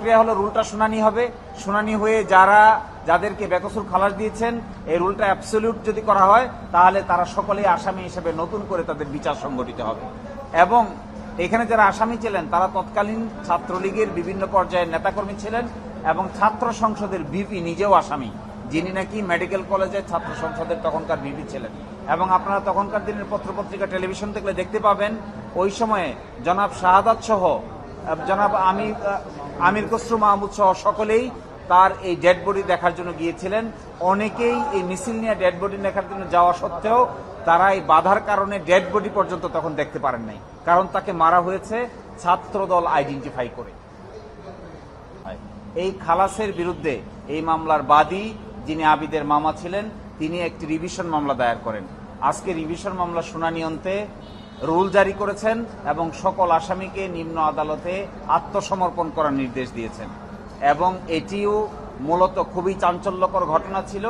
প্রক্রিয়া হলো রুলটা শুনানি হবে। শুনানি হয়ে যারা যাদেরকে বেকসুর খালাস দিয়েছেন এই রুলটা অ্যাবসলিউট যদি করা হয় তাহলে তারা সকলেই আসামি হিসেবে নতুন করে তাদের বিচার সংগঠিত হবে। এবং এখানে যারা আসামি ছিলেন তারা তৎকালীন ছাত্রলীগের বিভিন্ন পর্যায়ের নেতাকর্মী ছিলেন এবং ছাত্র সংসদের ভিপি নিজেও আসামি। যিনি নাকি মেডিকেল কলেজের ছাত্র সংসদের তখনকার ভিপি ছিলেন। এবং আপনারা তখনকার দিনের পত্রপত্রিকা টেলিভিশন দেখলে দেখতে পাবেন ওই সময়ে জনাব শাহাদাত সহ জনাব আহ, আমির খসরু মাহমুদ সহ সকলেই তার এই ডেড বডি দেখার জন্য গিয়েছিলেন। অনেকেই এই মিছিল নিয়ে ডেড বডি দেখার জন্য যাওয়া সত্ত্বেও তারা এই বাধার কারণে ডেড বডি পর্যন্ত তখন দেখতে পারেন নাই। কারণ তাকে মারা হয়েছে ছাত্রদল আইডেন্টিফাই করে। এই খালাসের বিরুদ্ধে এই মামলার বাদী যিনি আবিদের মামা ছিলেন, তিনি একটি রিভিশন মামলা দায়ের করেন। আজকে রিভিশন মামলা শুনানি অন্তে রুল জারি করেছেন এবং সকল আসামিকে নিম্ন আদালতে আত্মসমর্পণ করার নির্দেশ দিয়েছেন। এবং এটিও মূলত খুবই চাঞ্চল্যকর ঘটনা ছিল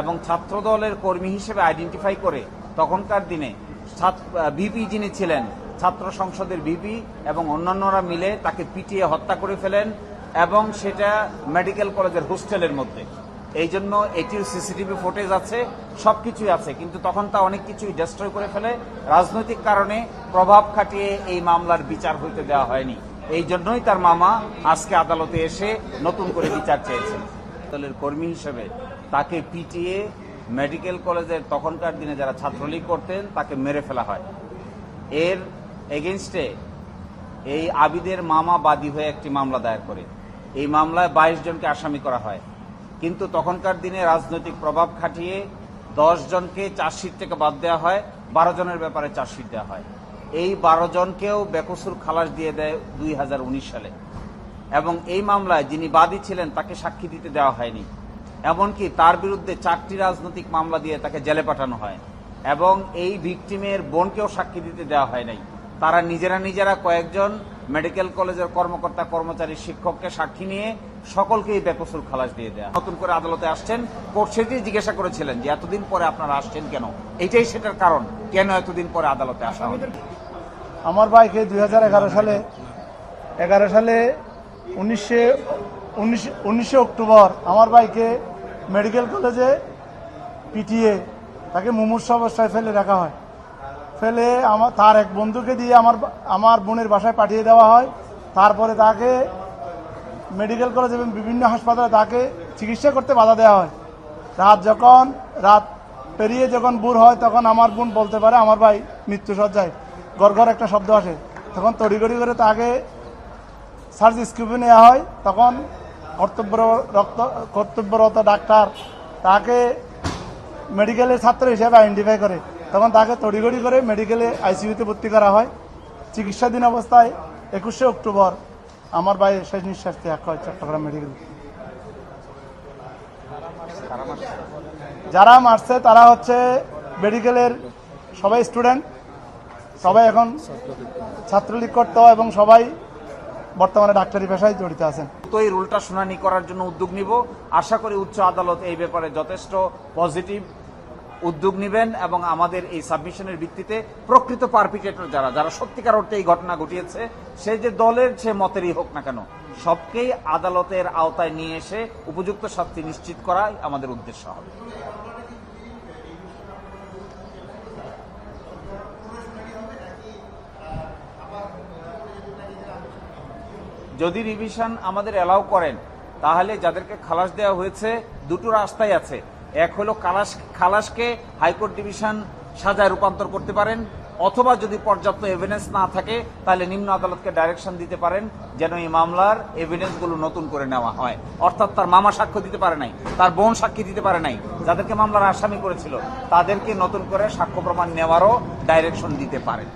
এবং ছাত্রদলের কর্মী হিসেবে আইডেন্টিফাই করে তখনকার দিনে ভিপি যিনি ছিলেন, ছাত্র সংসদের ভিপি এবং অন্যান্যরা মিলে তাকে পিটিয়ে হত্যা করে ফেলেন এবং সেটা মেডিকেল কলেজের হোস্টেলের মধ্যে। এই জন্য এটির সিসিটিভি ফুটেজ আছে সব কিছুই আছে। কিন্তু তখন তা অনেক কিছুই ডিস্ট্রয় করে ফেলে। রাজনৈতিক কারণে প্রভাব খাটিয়ে এই মামলার বিচার হইতে দেওয়া হয়নি। এই জন্যই তার মামা আজকে আদালতে এসে নতুন করে বিচার চেয়েছেন। দলের কর্মী হিসেবে তাকে পিটিয়ে মেডিকেল কলেজের তখনকার দিনে যারা ছাত্রলীগ করতেন, তাকে মেরে ফেলা হয়। এর এগেনস্টে এই আবিদের মামা বাদী হয়ে একটি মামলা দায়ের করে। এই মামলায় বাইশ জনকে আসামি করা হয়। কিন্তু তখনকার দিনে রাজনৈতিক প্রভাব খাটিয়ে দশ জনকে চার্জশিট থেকে বাদ দেওয়া হয়, বারো জনের ব্যাপারে চার্জশিট দেওয়া হয়। এই বারো জনকেও বেকসুর খালাস দিয়ে দেয় দুই হাজার উনিশ সালে। এবং এই মামলায় যিনি বাদী ছিলেন, তাকে সাক্ষী দিতে দেওয়া হয়নি। এমনকি তার বিরুদ্ধে চারটি রাজনৈতিক মামলা দিয়ে তাকে জেলে পাঠানো হয়। এবং এই ভিকটিমের বোনকেও সাক্ষী দিতে দেওয়া হয় নাই। তারা নিজেরা নিজেরা কয়েকজন মেডিকেল কলেজের কর্মকর্তা, কর্মচারী, শিক্ষককে সাক্ষী নিয়ে সকলকেই বেকসুর খালাস দিয়ে দেয়া। নতুন করে আদালতে আসছেন। কোর্ট সেটি জিজ্ঞাসা করেছিলেন যে, এতদিন পরে আপনারা আসছেন কেন? এটাই সেটার কারণ, কেন এতদিন পরে আদালতে আসা আমার ভাইকে দুই হাজার এগারো সালে এগারো সালে উনিশে উনিশে অক্টোবর আমার ভাইকে মেডিকেল কলেজে পিটিয়ে তাকে মুমূর্ষ অবস্থায় ফেলে রাখা হয়। ফেলে আমার, তার এক বন্ধুকে দিয়ে আমার আমার বোনের বাসায় পাঠিয়ে দেওয়া হয়। তারপরে তাকে মেডিকেল কলেজ এবং বিভিন্ন হাসপাতালে তাকে চিকিৎসা করতে বাধা দেওয়া হয়। রাত যখন, রাত পেরিয়ে যখন বুর হয়, তখন আমার বোন বলতে পারে, আমার ভাই মৃত্যু সজ্জায় গড় গড় একটা শব্দ আসে। তখন তড়িগড়ি করে তাকে সার্চ স্কিপে নেওয়া হয়। তখন কর্তব্য, রক্ত, কর্তব্যরত ডাক্তার তাকে মেডিকেলের ছাত্র হিসেবে আইডেন্টিফাই করে। তখন তাকে তড়িগড়ি করে মেডিকেলে আইসিইউতে ভর্তি করা হয়। চিকিৎসাধীন অবস্থায় একুশে অক্টোবর আমার ভাই শেষ নিঃশ্বাস ত্যাগ হয় চট্টগ্রাম মেডিকেল। যারা মারছে তারা হচ্ছে মেডিকেলের সবাই স্টুডেন্ট, সবাই এখন ছাত্রলীগ করতো এবং সবাই বর্তমানে ডাক্তারি পেশায় জড়িত আছেন। তো এই রুলটা শুনানি করার জন্য উদ্যোগ নিব। আশা করি উচ্চ আদালত এই ব্যাপারে যথেষ্ট পজিটিভ উদ্যোগ নেবেন এবং আমাদের এই সাবমিশনের ভিত্তিতে প্রকৃত পারপিটেটর যারা যারা সত্যিকার অর্থে এই ঘটনা ঘটিয়েছে, সে যে দলের, সে মতেরই হোক না কেন, সবকেই আদালতের আওতায় নিয়ে এসে উপযুক্ত শাস্তি নিশ্চিত করাই আমাদের উদ্দেশ্য হবে। যদি রিভিশন আমাদের অ্যালাউ করেন, তাহলে যাদেরকে খালাস দেওয়া হয়েছে, দুটো রাস্তাই আছে। এক হলো খালাস, খালাসকে হাইকোর্ট ডিভিশন সাজায় রূপান্তর করতে পারেন, অথবা যদি পর্যাপ্ত এভিডেন্স না থাকে, তাহলে নিম্ন আদালতকে ডাইরেকশন দিতে পারেন, যেন এই মামলার এভিডেন্সগুলো নতুন করে নেওয়া হয়। অর্থাৎ তার মামা সাক্ষ্য দিতে পারে নাই, তার বোন সাক্ষী দিতে পারে নাই, যাদেরকে মামলার আসামি করেছিল, তাদেরকে নতুন করে সাক্ষ্য প্রমাণ নেওয়ারও ডাইরেকশন দিতে পারেন।